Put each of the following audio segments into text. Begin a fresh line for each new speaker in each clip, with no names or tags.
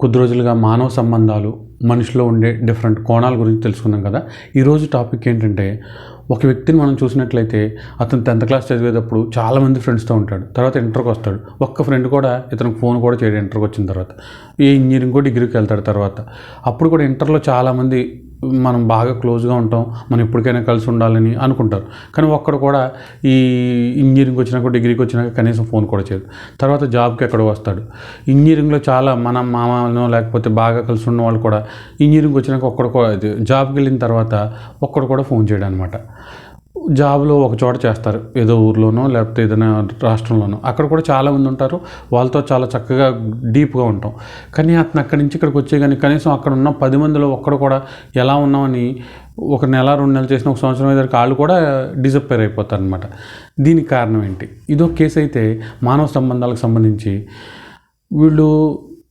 కొద్ది రోజులుగా మానవ సంబంధాలు మనిషిలో ఉండే డిఫరెంట్ కోణాల గురించి తెలుసుకున్నాం కదా. ఈరోజు టాపిక్ ఏంటంటే ఒక వ్యక్తిని మనం చూసినట్లయితే అతను టెన్త్ క్లాస్ చదివేటప్పుడు చాలామంది ఫ్రెండ్స్తో ఉంటాడు. తర్వాత ఇంటర్కి వస్తాడు. ఒక్క ఫ్రెండ్ కూడా ఇతనికి ఫోన్ కూడా చేయడు ఇంటర్కి వచ్చిన తర్వాత. ఏ ఇంజనీరింగ్ కూడా డిగ్రీకి వెళ్తాడు తర్వాత. అప్పుడు కూడా ఇంటర్లో చాలామంది మనం బాగా క్లోజ్గా ఉంటాం. మనం ఎప్పటికైనా కలిసి ఉండాలని అనుకుంటారు. కానీ ఒక్కడు కూడా ఈ ఇంజనీరింగ్ వచ్చినాక డిగ్రీకి వచ్చినాక కనీసం ఫోన్ కూడా చేయదు తర్వాత జాబ్కి ఎక్కడో వస్తాడు. ఇంజనీరింగ్లో చాలా మన మామనో లేకపోతే బాగా కలిసి ఉన్న వాళ్ళు కూడా ఇంజనీరింగ్ వచ్చినాక ఒక్కడు కూడా జాబ్కి వెళ్ళిన తర్వాత ఒక్కడు కూడా ఫోన్ చేయడం అనమాట జాబ్లో ఒక చోట చేస్తారు. ఏదో ఊర్లోనో లేకపోతే ఏదైనా రాష్ట్రంలోనో. అక్కడ కూడా చాలామంది ఉంటారు. వాళ్ళతో చాలా చక్కగా డీప్గా ఉంటాం. కానీ అతను అక్కడి నుంచి ఇక్కడికి వచ్చే కానీ కనీసం అక్కడ ఉన్న పది మందిలో ఒక్కడు కూడా ఎలా ఉన్నామని ఒక నెల రెండు నెలలు చేసిన ఒక సంవత్సరం అయితే వాళ్ళు కూడా డిసప్పేర్ అయిపోతారు అనమాట దీనికి కారణం ఏంటి? ఇదో కేసు అయితే మానవ సంబంధాలకు సంబంధించి వీళ్ళు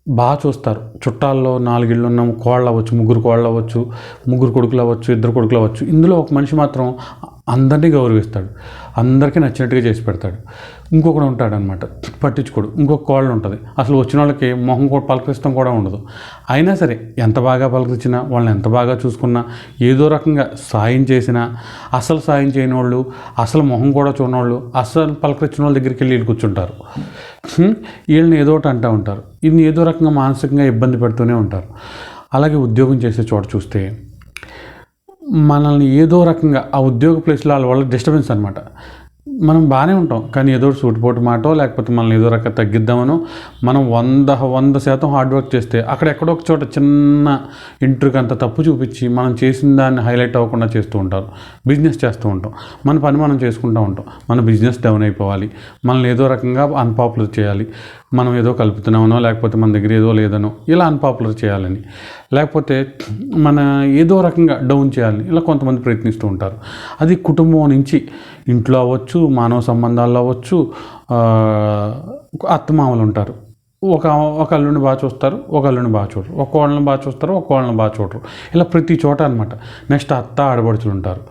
బాగా చూస్తారు. చుట్టాల్లో నాలుగిళ్ళు ఉన్న కోళ్ళు అవ్వచ్చు ముగ్గురు కోళ్ళు అవ్వచ్చు ముగ్గురు కొడుకులు అవ్వచ్చు ఇద్దరు కొడుకులు అవ్వచ్చు ఇందులో ఒక మనిషి మాత్రం అందరినీ గౌరవిస్తాడు. అందరికీ నచ్చినట్టుగా చేసి పెడతాడు. ఇంకొకడు ఉంటాడనమాట. పట్టించుకోడు. ఇంకొక కోళ్ళు ఉంటుంది. అసలు వచ్చిన వాళ్ళకి మొహం కూడా పలకరిస్తాం కూడా ఉండదు. అయినా సరే ఎంత బాగా పలకరించినా వాళ్ళని ఎంత బాగా చూసుకున్నా ఏదో రకంగా సాయం చేసినా అసలు సాయం చేయని వాళ్ళు అసలు మొహం కూడా చూడని వాళ్ళు అసలు పలకరించిన వాళ్ళ దగ్గరికి వెళ్ళి వీళ్ళు కూర్చుంటారు. వీళ్ళని ఏదో ఒకటి అంటూ ఉంటారు. ఇది ఏదో రకంగా మానసికంగా ఇబ్బంది పెడుతూనే ఉంటారు. అలాగే ఉద్యోగం చేసే చోట చూస్తే మనల్ని ఏదో రకంగా ఆ ఉద్యోగ ప్లేస్లో వాళ్ళ వల్ల డిస్టర్బెన్స్ అనమాట మనం బాగానే ఉంటాం. కానీ ఏదో ఒకటి సూటిపోటు మాటో లేకపోతే మనల్ని ఏదో రకంగా తగ్గిద్దామనో మనం వంద వంద శాతం హార్డ్ వర్క్ చేస్తే అక్కడ ఎక్కడో ఒక చోట చిన్న ఇంటర్కి అంత తప్పు చూపించి మనం చేసిన దాన్ని హైలైట్ అవ్వకుండా చేస్తూ ఉంటారు. బిజినెస్ చేస్తూ ఉంటాం. మన పని మనం చేసుకుంటూ ఉంటాం. మన బిజినెస్ డౌన్ అయిపోవాలి. మనల్ని ఏదో రకంగా అన్పాపులర్ చేయాలి. మనం ఏదో కలుపుతున్నామనో లేకపోతే మన దగ్గర ఏదో లేదనో ఇలా అన్పాపులర్ చేయాలని. లేకపోతే మన ఏదో రకంగా డౌన్ చేయాలని ఇలా కొంతమంది ప్రయత్నిస్తూ ఉంటారు. అది కుటుంబం నుంచి ఇంట్లో అవ్వచ్చు మానవ సంబంధాల్లో అవ్వచ్చు అత్తమామలు ఉంటారు. ఒక ఒక అల్లుని బాగా చూస్తారు ఒక అల్లుని బాగా చూడరు. ఒక కోళ్ళని బాగా చూస్తారు ఒక కోళ్ళని బాగా చూడరు. ఇలా ప్రతి చోట అనమాట నెక్స్ట్ అత్త ఆడబడుచులు ఉంటారు.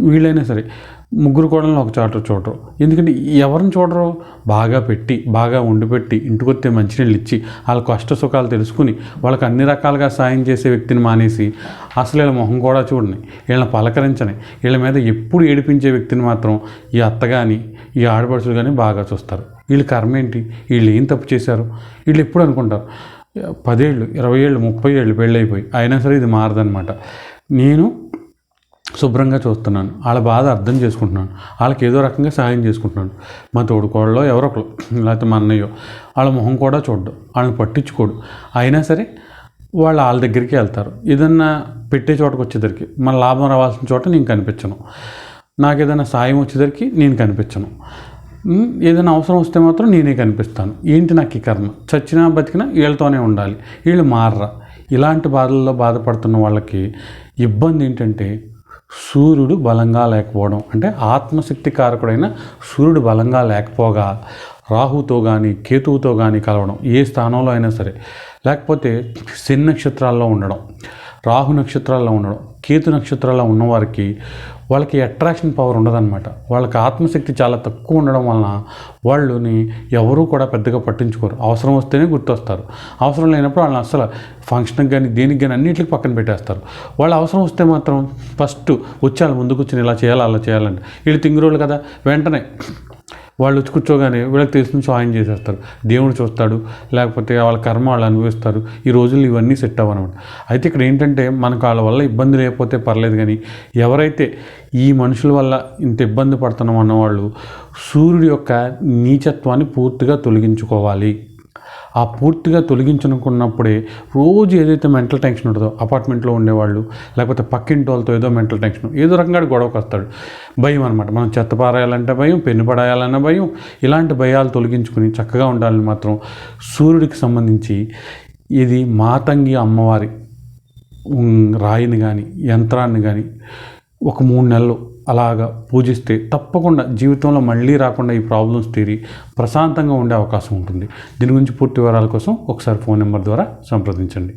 వీళ్ళైనా సరే ముగ్గురు కోడలను ఒక చాట చూడరు. ఎందుకంటే ఎవరిని చూడరు? బాగా పెట్టి బాగా వండిపెట్టి ఇంటికొస్తే మంచినీళ్ళు ఇచ్చి వాళ్ళ కష్ట సుఖాలు తెలుసుకుని వాళ్ళకి అన్ని రకాలుగా సాయం చేసే వ్యక్తిని మానేసి అసలు వీళ్ళ మొహం కూడా చూడని వీళ్ళని పలకరించని వీళ్ళ మీద ఎప్పుడు ఏడిపించే వ్యక్తిని మాత్రం ఈ అత్త కానీ ఈ ఆడపడుచులు కానీ బాగా చూస్తారు. వీళ్ళ కర్మ ఏంటి? వీళ్ళు ఏం తప్పు చేశారు? వీళ్ళు ఎప్పుడు అనుకుంటారు? పదేళ్ళు ఇరవై ఏళ్ళు ముప్పై ఏళ్ళు పెళ్ళైపోయి అయినా సరే ఇది మారదనమాట నేను శుభ్రంగా చూస్తున్నాను. వాళ్ళ బాధ అర్థం చేసుకుంటున్నాను. వాళ్ళకి ఏదో రకంగా సహాయం చేసుకుంటున్నాను. మా తోడుకోడలో ఎవరో ఒకరు లేకపోతే మా అన్నయ్యో వాళ్ళ మొహం కూడా చూడడు. వాళ్ళని పట్టించుకోడు. అయినా సరే వాళ్ళు వాళ్ళ దగ్గరికి వెళ్తారు. ఏదన్నా పెట్టే చోటకు వచ్చేసరికి మన లాభం రావాల్సిన చోట నేను కనిపించను. నాకు ఏదైనా సాయం వచ్చేసరికి నేను కనిపించను. ఏదైనా అవసరం వస్తే మాత్రం నేనే కనిపిస్తాను. ఏంటి నాకు ఈ కర్మ? చచ్చినా బతికినా వీళ్ళతోనే ఉండాలి. వీళ్ళు మారరా. ఇలాంటి బాధల్లో బాధపడుతున్న వాళ్ళకి ఇబ్బంది ఏంటంటే సూర్యుడు బలంగా లేకపోవడం అంటే ఆత్మశక్తి కారకుడైన సూర్యుడు బలంగా లేకపోగా రాహుతో కానీ కేతువుతో కానీ కలవడం ఏ స్థానంలో అయినా సరే. లేకపోతే శని నక్షత్రాల్లో ఉండడం. రాహు నక్షత్రాల్లో ఉండడం కేతు నక్షత్రాల్లో ఉన్నవారికి వాళ్ళకి అట్రాక్షన్ పవర్ ఉండదన్నమాట. వాళ్ళకి ఆత్మశక్తి చాలా తక్కువ ఉండడం వలన వాళ్ళని ఎవరూ కూడా పెద్దగా పట్టించుకోరు. అవసరం వస్తేనే గుర్తొస్తారు. అవసరం లేనప్పుడు వాళ్ళని అసలు ఫంక్షన్కి కానీ దేనికి కానీ అన్నింటికి పక్కన పెట్టేస్తారు. వాళ్ళు అవసరం వస్తే మాత్రం ఫస్ట్ వచ్చి వాళ్ళు ముందుకు వచ్చి ఇలా చేయాలి అలా చేయాలంటే వీళ్ళు తింగిరోళ్ళు కదా వెంటనే వాళ్ళు వచ్చి కూర్చోగానే వీళ్ళకి తెలిసిన సాయం చేసేస్తారు. దేవుడు చూస్తాడు లేకపోతే వాళ్ళ కర్మ వాళ్ళు అనుభవిస్తారు. ఈ రోజుల్లో ఇవన్నీ సెట్ అవ్వనమాట. అయితే ఇక్కడ ఏంటంటే మనకు వాళ్ళ వల్ల ఇబ్బంది లేకపోతే పర్లేదు కానీ ఎవరైతే ఈ మనుషుల వల్ల ఇంత ఇబ్బంది పడుతున్నాం అన్నవాళ్ళు సూర్యుడి యొక్క నీచత్వాన్ని పూర్తిగా తొలగించుకోవాలి. ఆ పూర్తిగా తొలగించుకున్నప్పుడే రోజు ఏదైతే మెంటల్ టెన్షన్ ఉంటుందో అపార్ట్మెంట్లో ఉండేవాళ్ళు లేకపోతే పక్కింటి వాళ్ళతో ఏదో మెంటల్ టెన్షన్ ఏదో రకంగా గొడవకు వస్తాడు. భయం అనమాట మనం చెత్త పారేయాలంటే భయం పెన్ను పడేయాలన్న భయం ఇలాంటి భయాలు తొలగించుకుని చక్కగా ఉండాలని మాత్రం సూర్యుడికి సంబంధించి ఇది మాతంగి అమ్మవారి రాయిని కానీ యంత్రాన్ని కానీ ఒక మూడు నెలలు అలాగా పూజిస్తే తప్పకుండా జీవితంలో మళ్ళీ రాకుండా ఈ ప్రాబ్లమ్స్ తీరి ప్రశాంతంగా ఉండే అవకాశం ఉంటుంది. దీని గురించి పూర్తి వివరాల కోసం ఒకసారి ఫోన్ నెంబర్ ద్వారా సంప్రదించండి.